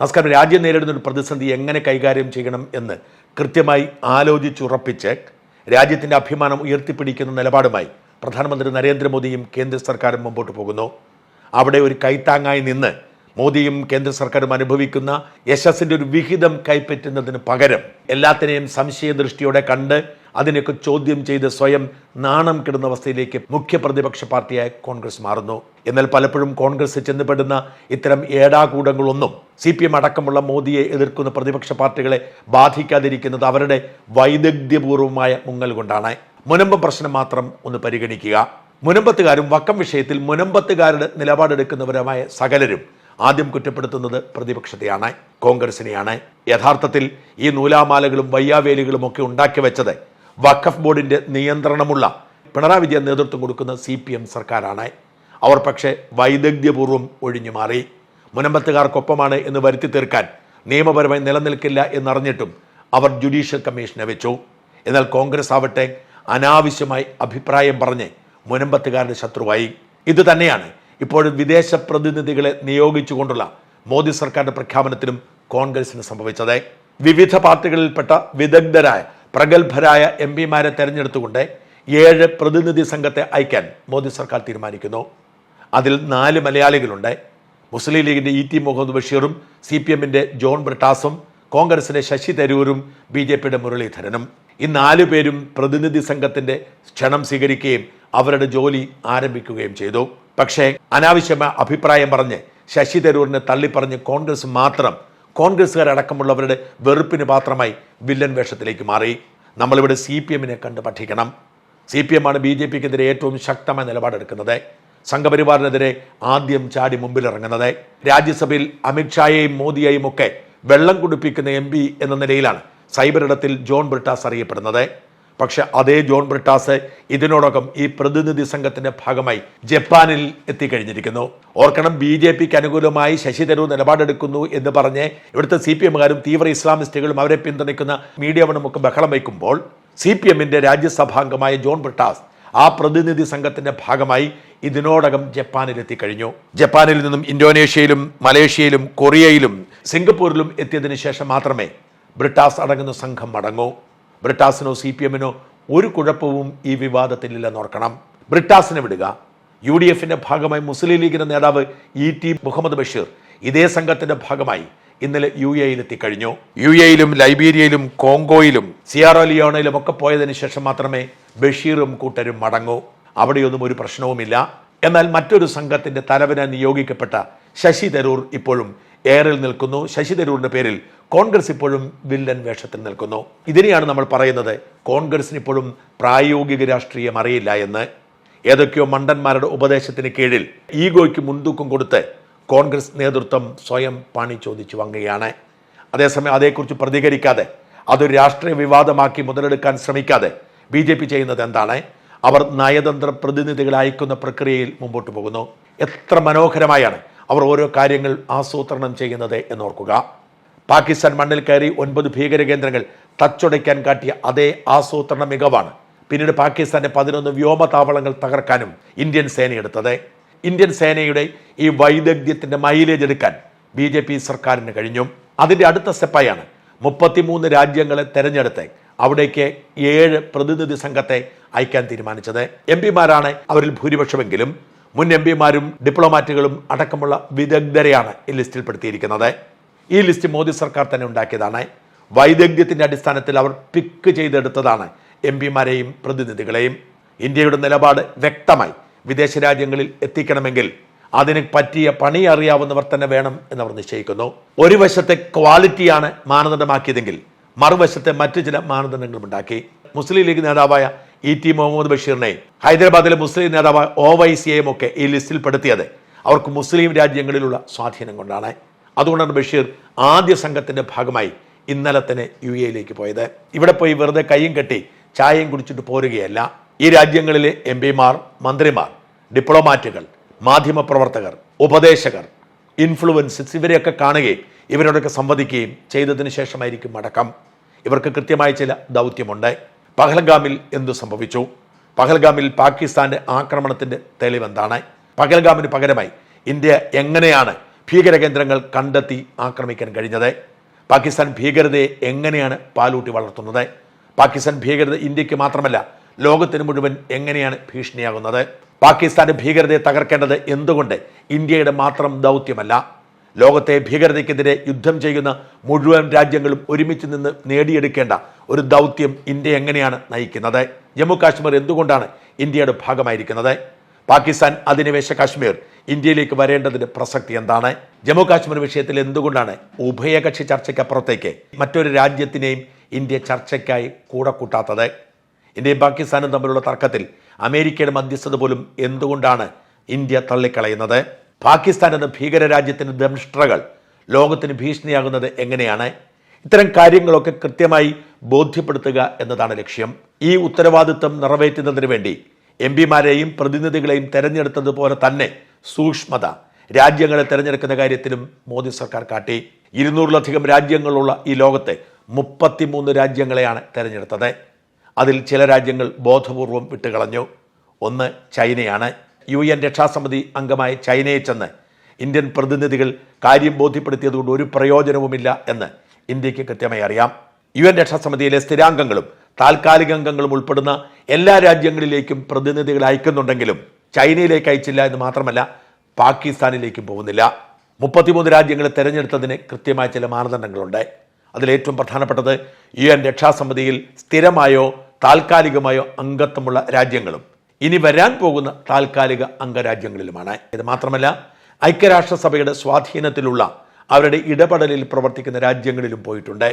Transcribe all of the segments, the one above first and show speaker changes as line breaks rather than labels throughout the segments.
നമസ്കാരം. രാജ്യം നേരിടുന്ന ഒരു പ്രതിസന്ധി എങ്ങനെ കൈകാര്യം ചെയ്യണം എന്ന് കൃത്യമായി ആലോചിച്ചുറപ്പിച്ച് രാജ്യത്തിന്റെ അഭിമാനം ഉയർത്തിപ്പിടിക്കുന്ന നിലപാടുമായി പ്രധാനമന്ത്രി നരേന്ദ്രമോദിയും കേന്ദ്ര സർക്കാരും മുമ്പോട്ട് പോകുന്നു. അവിടെ ഒരു കൈത്താങ്ങായി നിന്ന് മോദിയും കേന്ദ്ര സർക്കാരും അനുഭവിക്കുന്ന യശസ്സിന്റെ ഒരു വിഹിതം കൈപ്പറ്റുന്നതിന് പകരം എല്ലാത്തിനെയും സംശയദൃഷ്ടിയോടെ കണ്ട് അതിനെയൊക്കെ ചോദ്യം ചെയ്ത് സ്വയം നാണം കിടുന്ന അവസ്ഥയിലേക്ക് മുഖ്യ പ്രതിപക്ഷ പാർട്ടിയായ കോൺഗ്രസ് മാറുന്നു. എന്നാൽ പലപ്പോഴും കോൺഗ്രസ് ചെന്നപ്പെടുന്ന ഇത്തരം ഏടാകൂടങ്ങളൊന്നും സി പി എം അടക്കമുള്ള മോദിയെ എതിർക്കുന്ന പ്രതിപക്ഷ പാർട്ടികളെ ബാധിക്കാതിരിക്കുന്നത് അവരുടെ വൈദഗ്ധ്യപൂർവമായ മുങ്ങൽ കൊണ്ടാണ്. മുനമ്പ പ്രശ്നം മാത്രം ഒന്ന് പരിഗണിക്കുക. മുനമ്പത്തുകാരും വക്കം വിഷയത്തിൽ മുനമ്പത്തുകാരുടെ നിലപാടെടുക്കുന്നവരുമായ സകലരും ആദ്യം കുറ്റപ്പെടുത്തുന്നത് പ്രതിപക്ഷത്തെയാണ് കോൺഗ്രസിനെയാണ്. യഥാർത്ഥത്തിൽ ഈ നൂലാമാലകളും വയ്യാവേലികളും ഒക്കെ ഉണ്ടാക്കി വെച്ചത് വഖഫ് ബോർഡിന്റെ നിയന്ത്രണമുള്ള പിണറായി വിജയൻ നേതൃത്വം കൊടുക്കുന്ന സി പി എം സർക്കാരാണ്. അവർ പക്ഷേ വൈദഗ്ധ്യപൂർവം ഒഴിഞ്ഞു മാറി. മുനമ്പത്തുകാർക്കൊപ്പമാണ് എന്ന് വരുത്തി തീർക്കാൻ നിയമപരമായി നിലനിൽക്കില്ല എന്നറിഞ്ഞിട്ടും അവർ ജുഡീഷ്യൽ കമ്മീഷനെ വെച്ചു. എന്നാൽ കോൺഗ്രസ് ആവട്ടെ അനാവശ്യമായി അഭിപ്രായം പറഞ്ഞ് മുനമ്പത്തുകാരുടെ ശത്രുവായി. ഇത് തന്നെയാണ് ഇപ്പോഴും വിദേശ പ്രതിനിധികളെ നിയോഗിച്ചുകൊണ്ടുള്ള മോദി സർക്കാരിന്റെ പ്രഖ്യാപനത്തിലും കോൺഗ്രസിന് സംഭവിച്ചത്. വിവിധ പാർട്ടികളിൽപ്പെട്ട വിദഗ്ധരായ പ്രഗത്ഭരായ എം പിമാരെ തെരഞ്ഞെടുത്തുകൊണ്ട് ഏഴ് പ്രതിനിധി സംഘത്തെ അയക്കാൻ മോദി സർക്കാർ തീരുമാനിക്കുന്നു. അതിൽ നാല് മലയാളികളുണ്ട്. മുസ്ലിം ലീഗിന്റെ ഇ ടി മുഹമ്മദ് ബഷീറും സി പി എമ്മിന്റെ ജോൺ ബ്രിട്ടാസും കോൺഗ്രസിന്റെ ശശി തരൂരും ബി ജെ പിയുടെ മുരളീധരനും. ഈ നാലു പേരും പ്രതിനിധി സംഘത്തിന്റെ ക്ഷണം സ്വീകരിക്കുകയും അവരുടെ ജോലി ആരംഭിക്കുകയും ചെയ്തു. പക്ഷേ അനാവശ്യമായ അഭിപ്രായം പറഞ്ഞ് ശശി തരൂരിനെ തള്ളിപ്പറഞ്ഞ് കോൺഗ്രസ് മാത്രം കോൺഗ്രസ്സുകാരടക്കമുള്ളവരുടെ വെറുപ്പിന് പാത്രമായി വില്ലൻ വേഷത്തിലേക്ക് മാറി. നമ്മളിവിടെ സി പി എമ്മിനെ കണ്ട് പഠിക്കണം. സി പി എമ്മാണ് ബി ജെ പിക്കെതിരെ ഏറ്റവും ശക്തമായ നിലപാടെടുക്കുന്നത്. സംഘപരിവാറിനെതിരെ ആദ്യം ചാടി മുമ്പിലിറങ്ങുന്നത്. രാജ്യസഭയിൽ അമിത്ഷായെയും മോദിയെയും ഒക്കെ വെള്ളം കുടിപ്പിക്കുന്ന എം എന്ന നിലയിലാണ് സൈബറിടത്തിൽ ജോൺ ബ്രിട്ടാസ് അറിയപ്പെടുന്നത്. പക്ഷെ അതേ ജോൺ ബ്രിട്ടാസ് ഇതിനോടകം ഈ പ്രതിനിധി സംഘത്തിന്റെ ഭാഗമായി ജപ്പാനിൽ എത്തിക്കഴിഞ്ഞിരിക്കുന്നു. ഓർക്കണം ബി ജെ പിക്ക് അനുകൂലമായി ശശി തരൂർ നിലപാടെടുക്കുന്നു എന്ന് പറഞ്ഞ് ഇവിടുത്തെ സി പി എമ്മുകാരും തീവ്ര ഇസ്ലാമിസ്റ്റുകളും അവരെ പിന്തുണയ്ക്കുന്ന മീഡിയ ഒക്കെ ബഹളം വയ്ക്കുമ്പോൾ സി പി എമ്മിന്റെ രാജ്യസഭാംഗമായ ജോൺ ബ്രിട്ടാസ് ആ പ്രതിനിധി സംഘത്തിന്റെ ഭാഗമായി ഇതിനോടകം ജപ്പാനിൽ എത്തിക്കഴിഞ്ഞു ജപ്പാനിൽ നിന്നും ഇന്തോനേഷ്യയിലും മലേഷ്യയിലും കൊറിയയിലും സിംഗപ്പൂരിലും എത്തിയതിനു ശേഷം മാത്രമേ ബ്രിട്ടാസ് അടങ്ങുന്ന സംഘം മടങ്ങൂ. ബ്രിട്ടാസിനോ സി പി എമ്മിനോ ഒരു കുഴപ്പവും ഈ വിവാദത്തിലില്ലെന്ന് ഓർക്കണം. ബ്രിട്ടാസിനെ വിടുക. യു ഡി എഫിന്റെ ഭാഗമായി മുസ്ലിം ലീഗിന്റെ നേതാവ് ഇ ടി മുഹമ്മദ് ബഷീർ ഇതേ സംഘത്തിന്റെ ഭാഗമായി ഇന്നലെ യു എയിൽ എത്തിക്കഴിഞ്ഞു യു എയിലും ലൈബീരിയയിലും കോങ്കോയിലും സിയാറോ ലിയോണയിലും ഒക്കെ പോയതിനു ശേഷം മാത്രമേ ബഷീറും കൂട്ടരും മടങ്ങൂ. അവിടെയൊന്നും ഒരു പ്രശ്നവുമില്ല. എന്നാൽ മറ്റൊരു സംഘത്തിന്റെ തലവനെ നിയോഗിക്കപ്പെട്ട ശശി തരൂർ ഇപ്പോഴും എയറിൽ നിൽക്കുന്നു. ശശി തരൂരിന്റെ പേരിൽ കോൺഗ്രസ് ഇപ്പോഴും വില്ലൻ വേഷത്തിൽ നിൽക്കുന്നു. ഇതിനെയാണ് നമ്മൾ പറയുന്നത്. കോൺഗ്രസിന് ഇപ്പോഴും പ്രായോഗിക രാഷ്ട്രീയം അറിയില്ല എന്ന്. ഏതൊക്കെയോ മണ്ടന്മാരുടെ ഉപദേശത്തിന് കീഴിൽ ഈഗോയ്ക്ക് മുൻതൂക്കം കൊടുത്ത് കോൺഗ്രസ് നേതൃത്വം സ്വയം പണി ചോദിച്ചു വാങ്ങുകയാണ്. അതേസമയം അതേക്കുറിച്ച് പ്രതികരിക്കാതെ അതൊരു രാഷ്ട്രീയ വിവാദമാക്കി മുതലെടുക്കാൻ ശ്രമിക്കാതെ ബി ജെ പി ചെയ്യുന്നത് എന്താണ്? അവർ നയതന്ത്ര പ്രതിനിധികളെ അയക്കുന്ന പ്രക്രിയയിൽ മുമ്പോട്ട് പോകുന്നു. എത്ര മനോഹരമായാണ് അവർ ഓരോ കാര്യങ്ങൾ ആസൂത്രണം ചെയ്യുന്നത് എന്നോർക്കുക. പാകിസ്ഥാൻ മണ്ണിൽ കയറി ഒൻപത് ഭീകര കേന്ദ്രങ്ങൾ തച്ചുടയ്ക്കാൻ കാട്ടിയ അതേ ആസൂത്രണ മികവാണ് പിന്നീട് പാകിസ്ഥാന്റെ പതിനൊന്ന് വ്യോമതാവളങ്ങൾ തകർക്കാനും ഇന്ത്യൻ സേനയെടുത്തത്. ഇന്ത്യൻ സേനയുടെ ഈ വൈദഗ്ധ്യത്തിന്റെ മൈലേജ് എടുക്കാൻ ബി ജെ പി സർക്കാരിന് കഴിഞ്ഞു. അതിന്റെ അടുത്ത സ്റ്റെപ്പായാണ് മുപ്പത്തിമൂന്ന് രാജ്യങ്ങളെ തെരഞ്ഞെടുത്ത് അവിടേക്ക് ഏഴ് പ്രതിനിധി സംഘത്തെ അയക്കാൻ തീരുമാനിച്ചത്. എം പിമാരാണ് അവരിൽ ഭൂരിപക്ഷമെങ്കിലും മുൻ എം പിമാരും ഡിപ്ലോമാറ്റുകളും അടക്കമുള്ള വിദഗ്ധരെയാണ് ഈ ലിസ്റ്റിൽപ്പെടുത്തിയിരിക്കുന്നത് ഈ ലിസ്റ്റ് മോദി സർക്കാർ തന്നെ ഉണ്ടാക്കിയതാണ്. വൈദഗ്ധ്യത്തിന്റെ അടിസ്ഥാനത്തിൽ അവർ പിക്ക് ചെയ്തെടുത്തതാണ് എം പിമാരെയും പ്രതിനിധികളെയും. ഇന്ത്യയുടെ നിലപാട് വ്യക്തമായി വിദേശ രാജ്യങ്ങളിൽ എത്തിക്കണമെങ്കിൽ അതിന് പറ്റിയ പണി അറിയാവുന്നവർ തന്നെ വേണം എന്നവർ നിശ്ചയിക്കുന്നു. ഒരു വശത്തെ ക്വാളിറ്റിയാണ് മാനദണ്ഡമാക്കിയതെങ്കിൽ മറുവശത്തെ മറ്റു ചില മാനദണ്ഡങ്ങളും ഉണ്ടാക്കി മുസ്ലിം ലീഗ് നേതാവായ ഇ ടി മുഹമ്മദ് ബഷീറിനെ ഹൈദരാബാദിലെ മുസ്ലിം നേതാവായ ഒ വൈ സിയെയും ഒക്കെ ഈ ലിസ്റ്റിൽ പെടുത്തിയത് അവർക്ക് മുസ്ലിം രാജ്യങ്ങളിലുള്ള സ്വാധീനം കൊണ്ടാണ്. അതുകൊണ്ടാണ് ബഷീർ ആദ്യ സംഘത്തിന്റെ ഭാഗമായി ഇന്നലെ തന്നെ യു എയിലേക്ക് പോയത്. ഇവിടെ പോയി വെറുതെ കൈയും കെട്ടി ചായയും കുടിച്ചിട്ട് പോരുകയല്ല. ഈ രാജ്യങ്ങളിലെ എം പിമാർ മന്ത്രിമാർ ഡിപ്ലോമാറ്റുകൾ മാധ്യമപ്രവർത്തകർ ഉപദേശകർ ഇൻഫ്ലുവൻസസ് ഇവരെയൊക്കെ കാണുകയും ഇവരോടൊക്കെ സംവദിക്കുകയും ചെയ്തതിന് ശേഷമായിരിക്കും മടക്കം ഇവർക്ക് കൃത്യമായ ചില ദൗത്യമുണ്ട്. പഹൽഗാമിൽ എന്തു സംഭവിച്ചു? പഹൽഗാമിൽ പാകിസ്ഥാന്റെ ആക്രമണത്തിന്റെ തെളിവെന്താണ് പഹൽഗാമിന് പകരമായി ഇന്ത്യ എങ്ങനെയാണ് ഭീകര കേന്ദ്രങ്ങൾ കണ്ടെത്തി ആക്രമിക്കാൻ കഴിഞ്ഞത്? പാകിസ്ഥാൻ ഭീകരതയെ എങ്ങനെയാണ് പാലൂട്ടി വളർത്തുന്നത്? പാകിസ്ഥാൻ ഭീകരത ഇന്ത്യയ്ക്ക് മാത്രമല്ല ലോകത്തിന് മുഴുവൻ എങ്ങനെയാണ് ഭീഷണിയാകുന്നത്? പാകിസ്ഥാന്റെ ഭീകരതയെ തകർക്കേണ്ടത് എന്തുകൊണ്ട് ഇന്ത്യയുടെ മാത്രം ദൗത്യമല്ല? ലോകത്തെ ഭീകരതയ്ക്കെതിരെ യുദ്ധം ചെയ്യുന്ന മുഴുവൻ രാജ്യങ്ങളും ഒരുമിച്ച് നിന്ന് നേടിയെടുക്കേണ്ട ഒരു ദൗത്യം ഇന്ത്യ എങ്ങനെയാണ് നയിക്കുന്നത്? ജമ്മു കാശ്മീർ എന്തുകൊണ്ടാണ് ഇന്ത്യയുടെ ഭാഗമായിരിക്കുന്നത്? പാകിസ്ഥാൻ അധിനിവേശ കാശ്മീർ ഇന്ത്യയിലേക്ക് വരേണ്ടതിന് പ്രസക്തി എന്താണ്? ജമ്മു കാശ്മീർ വിഷയത്തിൽ എന്തുകൊണ്ടാണ് ഉഭയകക്ഷി ചർച്ചയ്ക്കപ്പുറത്തേക്ക് മറ്റൊരു രാജ്യത്തിനെയും ഇന്ത്യ ചർച്ചയ്ക്കായി കൂടെ കൂട്ടാത്തത്? ഇന്ത്യയും പാകിസ്ഥാനും തമ്മിലുള്ള തർക്കത്തിൽ അമേരിക്കയുടെ മധ്യസ്ഥത പോലും എന്തുകൊണ്ടാണ് ഇന്ത്യ തള്ളിക്കളയുന്നത്? പാകിസ്ഥാൻ എന്ന ഭീകര രാജ്യത്തിന്റെ ദംഷ്ട്രകൾ ലോകത്തിന് ഭീഷണിയാകുന്നത് എങ്ങനെയാണ്? ഇത്തരം കാര്യങ്ങളൊക്കെ കൃത്യമായി ബോധ്യപ്പെടുത്തുക എന്നതാണ് ലക്ഷ്യം. ഈ ഉത്തരവാദിത്വം നിറവേറ്റുന്നതിന് വേണ്ടി എം പിമാരെയും പ്രതിനിധികളെയും തെരഞ്ഞെടുത്തതുപോലെ തന്നെ സൂക്ഷ്മത രാജ്യങ്ങളെ തെരഞ്ഞെടുക്കുന്ന കാര്യത്തിലും മോദി സർക്കാർ കാട്ടി. ഇരുന്നൂറിലധികം രാജ്യങ്ങളുള്ള ഈ ലോകത്തെ മുപ്പത്തിമൂന്ന് രാജ്യങ്ങളെയാണ് തെരഞ്ഞെടുത്തത്. അതിൽ ചില രാജ്യങ്ങൾ ബോധപൂർവം വിട്ടുകളഞ്ഞു. ഒന്ന് ചൈനയാണ്. യു എൻ രക്ഷാസമിതി അംഗമായി ചൈനയെ ചെന്ന് ഇന്ത്യൻ പ്രതിനിധികൾ കാര്യം ബോധ്യപ്പെടുത്തിയതുകൊണ്ട് ഒരു പ്രയോജനവുമില്ല എന്ന് ഇന്ത്യയ്ക്ക് കൃത്യമായി അറിയാം. യു എൻ രക്ഷാസമിതിയിലെ സ്ഥിരാംഗങ്ങളും താൽക്കാലിക അംഗങ്ങളും ഉൾപ്പെടുന്ന എല്ലാ രാജ്യങ്ങളിലേക്കും പ്രതിനിധികൾ അയക്കുന്നുണ്ടെങ്കിലും ചൈനയിലേക്ക് അയച്ചില്ല എന്ന് മാത്രമല്ല പാകിസ്ഥാനിലേക്കും പോകുന്നില്ല. മുപ്പത്തിമൂന്ന് രാജ്യങ്ങളെ തെരഞ്ഞെടുത്തതിന് കൃത്യമായ ചില മാനദണ്ഡങ്ങളുണ്ട്. അതിലേറ്റവും പ്രധാനപ്പെട്ടത് യു എൻ രക്ഷാസമിതിയിൽ സ്ഥിരമായോ താൽക്കാലികമായോ അംഗത്വമുള്ള രാജ്യങ്ങളും ഇനി വരാൻ പോകുന്ന താൽക്കാലിക അംഗരാജ്യങ്ങളിലുമാണ്. ഇത് മാത്രമല്ല ഐക്യരാഷ്ട്രസഭയുടെ സ്വാധീനത്തിലുള്ള അവരുടെ ഇടപെടലിൽ പ്രവർത്തിക്കുന്ന രാജ്യങ്ങളിലും പോയിട്ടുണ്ട്.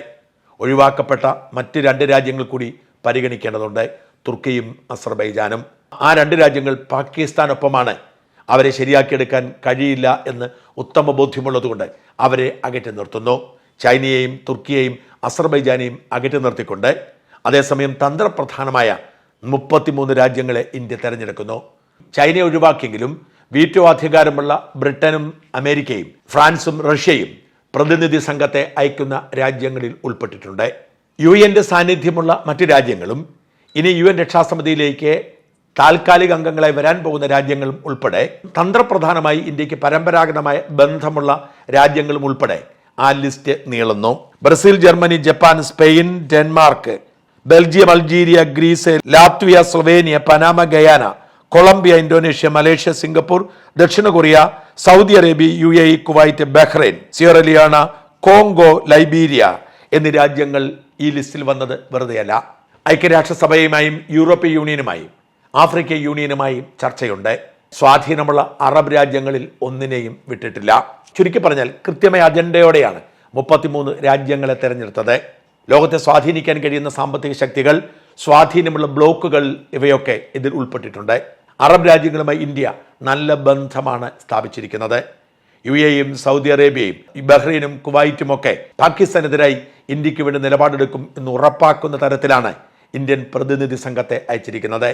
ഒഴിവാക്കപ്പെട്ട മറ്റ് രണ്ട് രാജ്യങ്ങൾ കൂടി പരിഗണിക്കേണ്ടതുണ്ട് തുർക്കിയും അസർബൈജാനും. ആ രണ്ട് രാജ്യങ്ങൾ പാകിസ്ഥാനൊപ്പമാണ് അവരെ ശരിയാക്കിയെടുക്കാൻ കഴിയില്ല എന്ന് ഉത്തമ ബോധ്യമുള്ളതുകൊണ്ട് അവരെ അകറ്റി നിർത്തുന്നു. ചൈനയെയും തുർക്കിയെയും അസർബൈജാനെയും അകറ്റി നിർത്തിക്കൊണ്ട് അതേസമയം തന്ത്രപ്രധാനമായ മുപ്പത്തിമൂന്ന് രാജ്യങ്ങളെ ഇന്ത്യ തെരഞ്ഞെടുക്കുന്നു. ചൈനയെ ഒഴിവാക്കിയെങ്കിലും വീറ്റോ അധികാരമുള്ള ബ്രിട്ടനും അമേരിക്കയും ഫ്രാൻസും റഷ്യയും പ്രതിനിധി സംഘത്തെ അയക്കുന്ന രാജ്യങ്ങളിൽ ഉൾപ്പെട്ടിട്ടുണ്ട്. യു എന്റെ സാന്നിധ്യമുള്ള മറ്റ് രാജ്യങ്ങളും ഇനി യു എൻ രക്ഷാസമിതിയിലേക്ക് താൽക്കാലിക അംഗങ്ങളായി വരാൻ പോകുന്ന രാജ്യങ്ങളും ഉൾപ്പെടെ തന്ത്രപ്രധാനമായി ഇന്ത്യയ്ക്ക് പരമ്പരാഗതമായ ബന്ധമുള്ള രാജ്യങ്ങളും ഉൾപ്പെടെ ആ ലിസ്റ്റ് നീളുന്നു. Brazil Germany Japan Spain Denmark Belgium Algeria Greece Latvia Slovenia Panama Guyana Colombia Indonesia Malaysia Singapore ദക്ഷിണ Korea Saudi Arabia U A E Kuwait Bahrain Sierra Leone Congo Liberia എന്നീ രാജ്യങ്ങൾ ഈ ലിസ്റ്റിൽ വന്നത് വെറുതെയല്ല. ഐക്യരാഷ്ട്രസഭയുമായും യൂറോപ്യൻ യൂണിയനുമായും ആഫ്രിക്കൻ യൂണിയനുമായും ചർച്ചയുണ്ട്. സ്വാധീനമുള്ള അറബ് രാജ്യങ്ങളിൽ ഒന്നിനെയും വിട്ടിട്ടില്ല. ചുരുക്കി പറഞ്ഞാൽ കൃത്യമായ അജണ്ടയോടെയാണ് മുപ്പത്തിമൂന്ന് രാജ്യങ്ങളെ തെരഞ്ഞെടുത്തത്. ലോകത്തെ സ്വാധീനിക്കാൻ കഴിയുന്ന സാമ്പത്തിക ശക്തികൾ സ്വാധീനമുള്ള ബ്ലോക്കുകൾ ഇവയൊക്കെ ഇതിൽ ഉൾപ്പെട്ടിട്ടുണ്ട്. അറബ് രാജ്യങ്ങളുമായി ഇന്ത്യ നല്ല ബന്ധമാണ് സ്ഥാപിച്ചിരിക്കുന്നത്. യു എയും സൗദി അറേബ്യയും ബഹ്റൈനും കുവൈറ്റും ഒക്കെ പാകിസ്ഥാനെതിരായി ഇന്ത്യയ്ക്ക് വേണ്ടി നിലപാടെടുക്കും എന്ന് ഉറപ്പാക്കുന്ന തരത്തിലാണ് ഇന്ത്യൻ പ്രതിനിധി സംഘത്തെ അയച്ചിരിക്കുന്നത്.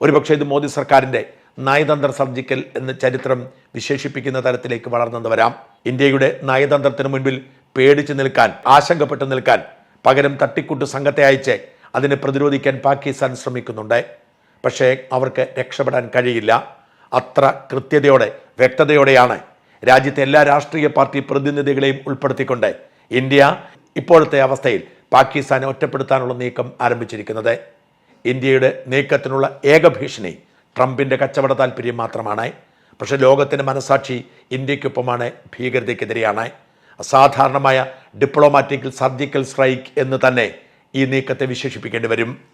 ഒരുപക്ഷെ ഇത് മോദി സർക്കാരിന്റെ നയതന്ത്ര സർജിക്കൽ എന്ന് ചരിത്രം വിശേഷിപ്പിക്കുന്ന തരത്തിലേക്ക് വളർന്നെന്ന് വരാം. ഇന്ത്യയുടെ നയതന്ത്രത്തിന് മുൻപിൽ പേടിച്ചു നിൽക്കാൻ ആശങ്കപ്പെട്ടു നിൽക്കാൻ പകരം തട്ടിക്കൂട്ട് സംഘത്തെ അയച്ച് അതിനെ പ്രതിരോധിക്കാൻ പാകിസ്ഥാൻ ശ്രമിക്കുന്നുണ്ട്. പക്ഷേ അവർക്ക് രക്ഷപ്പെടാൻ കഴിയില്ല. അത്ര കൃത്യതയോടെ വ്യക്തതയോടെയാണ് രാജ്യത്തെ എല്ലാ രാഷ്ട്രീയ പാർട്ടി പ്രതിനിധികളെയും ഉൾപ്പെടുത്തിക്കൊണ്ട് ഇന്ത്യ ഇപ്പോഴത്തെ അവസ്ഥയിൽ പാകിസ്ഥാനെ ഒറ്റപ്പെടുത്താനുള്ള നീക്കം ആരംഭിച്ചിരിക്കുന്നത്. ഇന്ത്യയുടെ നീക്കത്തിനുള്ള ഏക ഭീഷണി ട്രംപിന്റെ കച്ചവട താല്പര്യം മാത്രമാണ്. പക്ഷേ ലോകത്തിന്റെ മനസാക്ഷി ഇന്ത്യക്കൊപ്പമാണ് ഭീകരതയ്ക്കെതിരെയാണ്. അസാധാരണമായ ഡിപ്ലോമാറ്റിക് സർജിക്കൽ സ്ട്രൈക്ക് എന്ന് തന്നെ ഈ നീക്കത്തെ വിശേഷിപ്പിക്കേണ്ടി വരും.